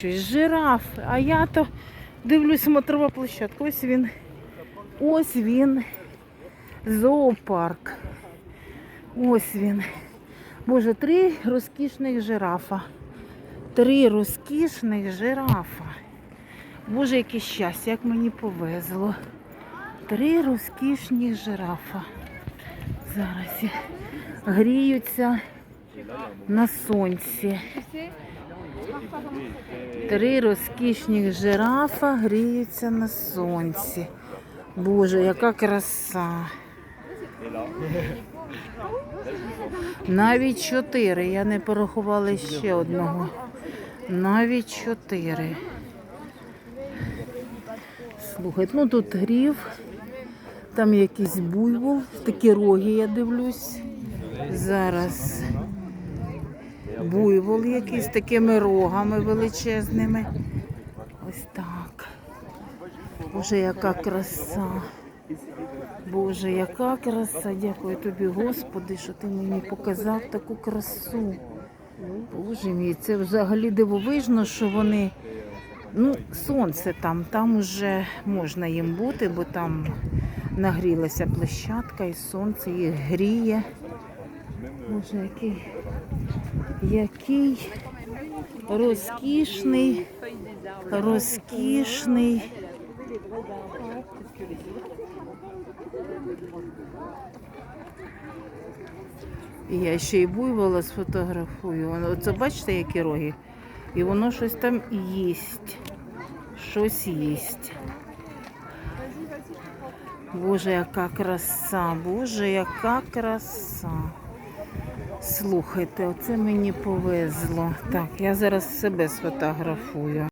Щось жираф. А я то дивлюсь смотрова площадка. Ось він. Ось він. Зоопарк. Ось він. Боже, три розкішних жирафа. Три розкішних жирафа. Боже, яке щастя, як мені повезло. Три розкішні жирафа. Зараз гріються на сонці. Три розкішні жирафа гріються на сонці. Боже, яка краса. Навіть чотири. Я не порахувала ще одного. Навіть чотири. Слухай, ну тут грів, там якийсь буйвол, такі роги я дивлюсь. Зараз буйвол якийсь такими рогами величезними. Ось так. Боже, яка краса. Боже, яка краса. Дякую тобі, Господи, що ти мені показав таку красу. Боже мій, це взагалі дивовижно, що вони. Ну, сонце там, там уже можна їм бути, бо там нагрілася площадка і сонце їх гріє. Боже, який, який розкішний, розкішний. Я ще й буйвола сфотографую. Оце бачите, які роги? І воно щось там їсть. Щось їсть. Боже, яка краса, Боже, яка краса. Слухайте, оце мені повезло. Так, я зараз себе сфотографую.